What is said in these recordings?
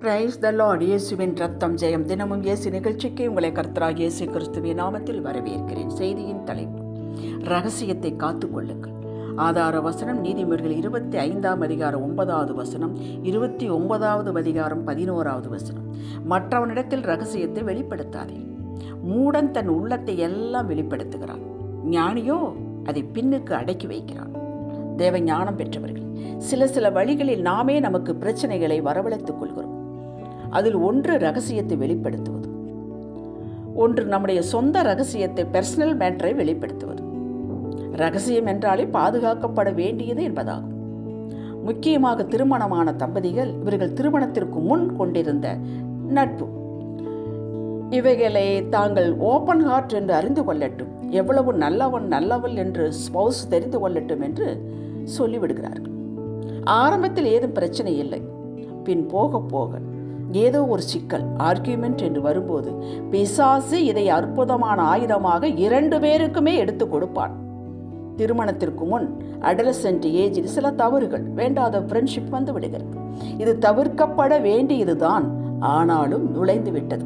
Praise the Lord இயேசுவின் ரத்தம் ஜெயம். தினமும் இயேசு நிகழ்ச்சிக்கு உங்களை கர்த்தராக இயேசு கிறிஸ்துவின் நாமத்தில் வரவேற்கிறேன். செய்தியின் தலைப்பு ரகசியத்தை காத்துக்கொள்ளுங்கள். ஆதார வசனம் நீதிமொழிகள் இருபத்தி ஐந்தாம் அதிகாரம் ஒன்பதாவது வசனம் இருபத்தி ஒன்பதாவது அதிகாரம் பதினோராவது வசனம். மற்றவனிடத்தில் ரகசியத்தை வெளிப்படுத்தாதே. மூடன் தன் உள்ளத்தை எல்லாம் வெளிப்படுத்துகிறான். ஞானியோ அதை பின்னுக்கு அடக்கி வைக்கிறான். தேவ ஞானம் பெற்றவர்கள் சில சில வழிகளில் நாமே நமக்கு பிரச்சனைகளை வரவழைத்துக் கொள்கிறோம். அதில் ஒன்று ரகசியத்தை வெளிப்படுத்துவது. ஒன்று நம்முடைய சொந்த ரகசியத்தை பர்சனல் மேட்டரை வெளிப்படுத்துவது. ரகசியம் என்றாலே பாதுகாக்கப்பட வேண்டியது என்பதாகும். முக்கியமாக திருமணமான தம்பதிகள் இவர்கள் திருமணத்திற்கு முன் கொண்டிருந்த நட்பு. இவைகளை தாங்கள் ஓப்பன் ஹார்ட் என்று அறிந்து கொள்ளட்டும். எவ்வளவு நல்லவன் நல்லவள் என்று ஸ்பௌஸ் தெரிந்து கொள்ளட்டும் என்று சொல்லிவிடுகிறார்கள். ஆரம்பத்தில் ஏதும் பிரச்சனை இல்லை. பின் போக போக ஏதோ ஒரு சிக்கல் ஆர்கியூமெண்ட் என்று வரும்போது பிசாசு இதை அற்புதமான ஆயுதமாக இரண்டு பேருக்குமே எடுத்து கொடுப்பான். திருமணத்திற்கு முன் அடலசென்ட் ஏஜில் சில தவறுகள் வேண்டாத ஃப்ரெண்ட்ஷிப் வந்து விடுகிறது. இது தவிர்க்கப்பட வேண்டியதுதான் ஆனாலும் நுழைந்து விட்டது.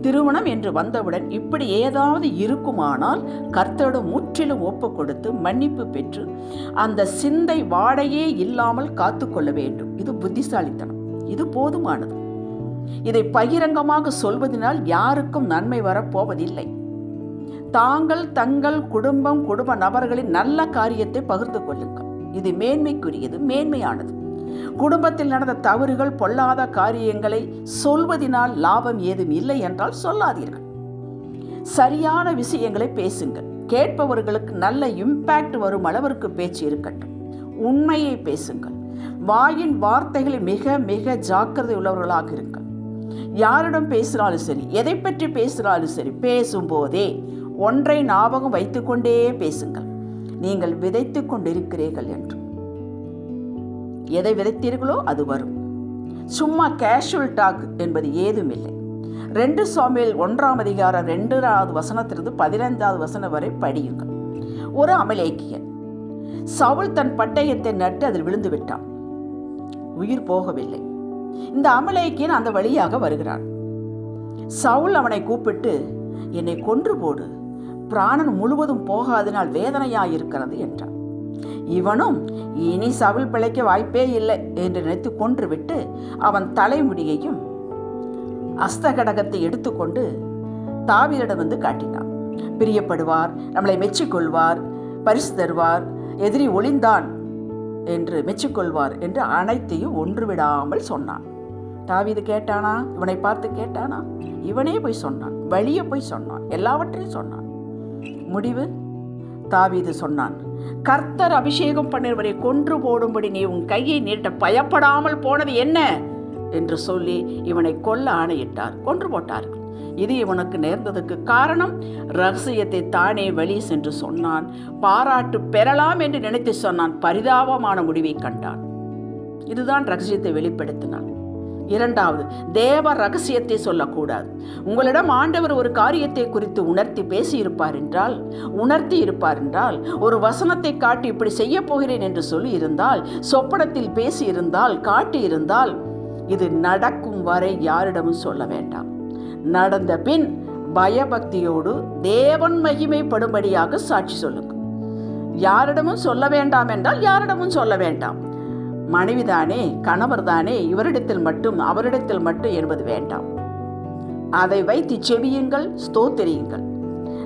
திருமணம் என்று வந்தவுடன் இப்படி ஏதாவது இருக்குமானால் கர்த்தரிடம் முற்றிலும் ஒப்பு கொடுத்து மன்னிப்பு பெற்று அந்த சிந்தை வாடையே இல்லாமல் காத்துக்கொள்ள வேண்டும். இது புத்திசாலித்தனம். இது போதுமானது. இதை பகிரங்கமாக சொல்வதனால் யாருக்கும் நன்மை வரப்போவதில்லை. தாங்கள் தங்கள் குடும்பம் குடும்ப நபர்களின் நல்ல காரியத்தை பகிர்ந்து கொள்ளுங்கள். இது மேன்மைக்குரியது மேன்மையானது. குடும்பத்தில் நடந்த தவறுகள் பொல்லாத காரியங்களை சொல்வதனால் லாபம் ஏதும் இல்லை என்றால் சொல்லாதீர்கள். சரியான விஷயங்களை பேசுங்கள். கேட்பவர்களுக்கு நல்ல இம்பேக்ட் வரும் அளவிற்கு பேச்சு இருக்கட்டும். உண்மையை பேசுங்கள். வாயின் வார்த்தைகளில் மிக மிக ஜாக்கிரதை உள்ளவர்களாக இருங்கள். யாரிடம் பேசினாலும் சரி எதை பற்றி பேசினாலும் சரி பேசும்போதே ஒன்றை ஞாபகம் வைத்துக்கொண்டே பேசுங்கள். நீங்கள் விதைத்து கொண்டிருக்கிறீர்கள் என்று. எதை விதைத்தீர்களோ அது வரும். சும்மா கேஷுவல் டாக் என்பது ஏதும் இல்லை ரெண்டு சுவாமியில் ஒன்றாம் அதிகாரம் ரெண்டாவது வசனத்திலிருந்து பதினைந்தாவது வசனம் வரை படியுங்கள். ஒரு அமலேக்கியன் சவுல் தன் பட்டயத்தை நட்டு அதில் விழுந்து விட்டான் உயிர் போகவில்லை. இந்த அமலேக்கியன் அந்த வழியாக வருகிறான். சவுல் அவனை கூப்பிட்டு என்னை கொன்று போடு. பிராணன் முழுவதும் போகாதனால் வேதனையாயிருக்கிறது என்றான். இவனும் இனி சவுல் பிழைக்க வாய்ப்பே இல்லை என்று நினைத்து கொன்றுவிட்டு அவன் தலைமுடியையும் அஸ்தகடகத்தை எடுத்துக்கொண்டு தாவியிடம் வந்து காட்டினான். பிரியப்படுவார் நம்மளை மெச்சிக்கொள்வார் பரிசு தருவார் எதிரி ஒளிந்தான் என்று மெச்சிக்கொள்வார் என்று அனைத்தையும் ஒன்று விடாமல் சொன்னான். தாவிது கேட்டானா? இவனை பார்த்து கேட்டானா? இவனே போய் சொன்னான். வழியே போய் சொன்னான். எல்லாவற்றையும் சொன்னான். முடிவு? தாவீது சொன்னான். கர்த்தர் அபிஷேகம் பண்ணினவரை கொன்று போடும்படி நீ உன் கையை நீட்ட பயப்படாமல் போனது என்ன? என்று சொல்லி இவனை கொல்ல ஆணையிட்டார். கொன்று போட்டார்கள். இது இவனுக்கு நேர்ந்ததுக்கு காரணம் ரகசியத்தை தானே வழி சென்று சொன்னான். பாராட்டு பெறலாம் என்று நினைத்து சொன்னான். பரிதாபமான முடிவை கண்டான். இதுதான் ரகசியத்தை வெளிப்படுத்தினான். இரண்டாவது தேவ ரகசியத்தை சொல்லக்கூடாது. உங்களிடம் ஆண்டவர் ஒரு காரியத்தை குறித்து உணர்த்தி பேசியிருப்பார் என்றால் உணர்த்தி இருப்பார் என்றால் ஒரு வசனத்தை காட்டி இப்படி செய்ய போகிறேன் என்று சொல்லி இருந்தால் சொப்பனத்தில் பேசியிருந்தால் காட்டியிருந்தால் இது நடக்கும் வரை யாரிடமும் சொல்ல வேண்டாம். நடந்த பின் பயபக்தியோடு தேவன் மகிமைப்படும்படியாக சாட்சி சொல்லுங்கள் யாரிடமும் சொல்ல வேண்டாம் என்றால் யாரிடமும் சொல்ல வேண்டாம். மனைவிதானே கணவர்தானே இவரிடத்தில் மட்டும் அவரிடத்தில் மட்டும் என்பது வேண்டாம். அதை வைத்து செவியுங்கள் ஸ்தோத்திரியுங்கள்.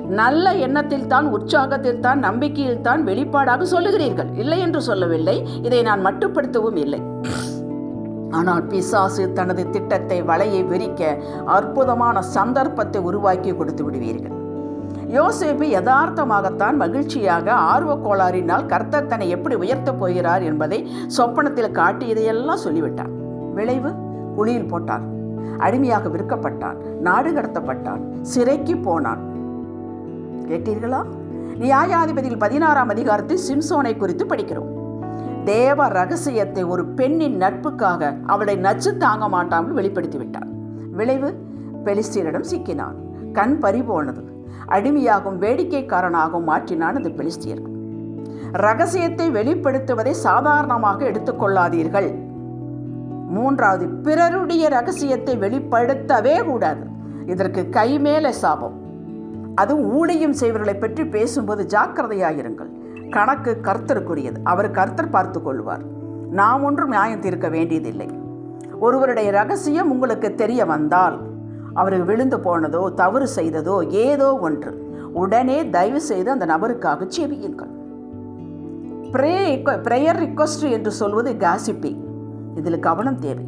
நல்ல எண்ணத்தில் தான் உற்சாகத்தில் தான் நம்பிக்கையில் தான் வெளிப்பாடாக சொல்லுகிறீர்கள். இல்லை என்று சொல்லவில்லை. இதை நான் மட்டுப்படுத்தவும் இல்லை. ஆனால் பிசாசு தனது திட்டத்தை வலையை விரிக்க அற்புதமான சந்தர்ப்பத்தை உருவாக்கி கொடுத்து விடுவீர்கள். யோசேப்பு யதார்த்தமாகத்தான் மகிழ்ச்சியாக ஆர்வ கோளாறினால் கர்த்தர் தன்னை எப்படி உயர்த்தப் போகிறார் என்பதை சொப்பனத்தில் காட்டியதையெல்லாம் சொல்லிவிட்டான் விளைவு? குழியில் போட்டார் அடிமையாக விற்கப்பட்டான். நாடு கடத்தப்பட்டான். சிறைக்கு போனான். கேட்டீர்களா? நியாயாதிபதியில் பதினாறாம் அதிகாரத்தில் சிம்சோனை குறித்து படிக்கிறோம். தேவ ரகசியத்தை ஒரு பெண்ணின் நட்புக்காக அவளை நச்சு தாங்க மாட்டாமல் வெளிப்படுத்தி விட்டார் விளைவு பெலிஸ்தீனிடம் சிக்கினான். கண் பறிபோனது அடிமையாகும் வேடிக்கைக்காரனாகவும் மாற்றினான் அந்த பெலிஸ்தியர் ரகசியத்தை வெளிப்படுத்துவதை சாதாரணமாக எடுத்துக்கொள்ளாதீர்கள் மூன்றாவது பிறருடைய ரகசியத்தை வெளிப்படுத்தவே கூடாது. இதற்கு கை மேலே சாபம். அதுவும் ஊழியம் செய்வர்களை பற்றி பேசும்போது ஜாக்கிரதையாயிருங்கள். கணக்கு கர்த்தருக்குரியது. அவர் கர்த்தர் பார்த்து கொள்வார். நாம் ஒன்றும் நியாயம் தீர்க்க வேண்டியதில்லை. ஒருவருடைய ரகசியம் உங்களுக்கு தெரிய வந்தால் அவர் விழுந்து போனதோ தவறு செய்ததோ ஏதோ ஒன்று உடனே தயவு செய்து அந்த நபருக்காக செவியுங்கள் ப்ரே ப்ரேயர் ரிக்வஸ்ட் என்று சொல்வது காசிப்பி இதில் கவனம் தேவை.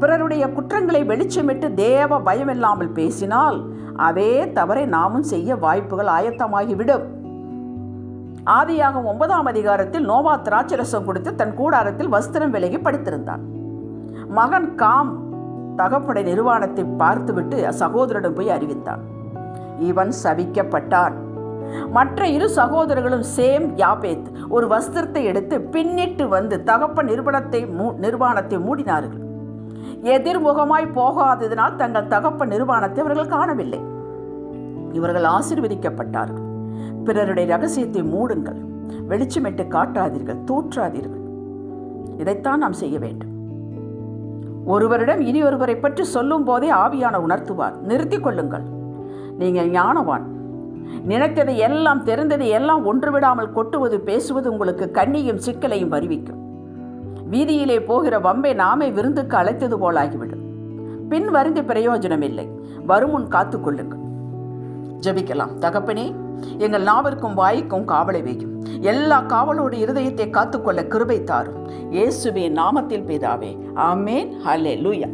பிறருடைய குற்றங்களை வெளிச்சமிட்டு தேவ பயமில்லாமல் பேசினால் அதே தவறை நாமும் செய்ய வாய்ப்புகள் ஆயத்தமாகிவிடும். ஆதியாக ஒன்பதாம் அதிகாரத்தில் நோவா திராட்சரசம் கொடுத்து தன் கூடாரத்தில் வஸ்திரம் விலகி படுத்திருந்தான். மகன் காம் தகப்படை நிர்வாணத்தை பார்த்துவிட்டு சகோதரிடம் போய் அறிவித்தான். இவன் சபிக்கப்பட்டான் மற்ற இரு சகோதரர்களும் சேம் யாபேத் ஒரு வஸ்திரத்தை எடுத்து பின்னிட்டு வந்து தகப்ப நிறுவனத்தை மூ நிர்வாணத்தை மூடினார்கள். எதிர்முகமாய் போகாததினால் தங்கள் தகப்ப நிர்வாணத்தை அவர்கள் காணவில்லை. இவர்கள் ஆசிர்வதிக்கப்பட்டார்கள். பிறருடைய ரகசியத்தை மூடுங்கள். வெளிச்சமிட்டு காட்டாதீர்கள் தூற்றாதீர்கள். இதைத்தான் நாம் செய்ய வேண்டும். ஒருவரிடம் இனி ஒருவரை பற்றி சொல்லும் போதே ஆவியான உணர்த்துவார். நிறுத்திக் கொள்ளுங்கள். நீங்கள் ஞானவான். நினைத்ததை எல்லாம் தெரிந்ததை எல்லாம் ஒன்று விடாமல் கொட்டுவது பேசுவது உங்களுக்கு கண்ணியும் சிக்கலையும் வருவிக்கும். வீதியிலே போகிற வம்பை நாமே விருந்துக்கு அழைத்தது போலாகிவிடும். பின் வருந்தி பிரயோஜனம் இல்லை வருமுன் காத்து கொள்ளுங்கள். ஜபிக்கலாம். தகப்பனே எங்கள் நாவிற்கும் வாய்க்கும் காவலை வைக்கும் எல்லா காவலோடு இருதயத்தை காத்துக்கொள்ள கிருபை தாரும். இயேசுவே நாமத்தில் பிதாவே. ஆமேன். ஹலே லூயா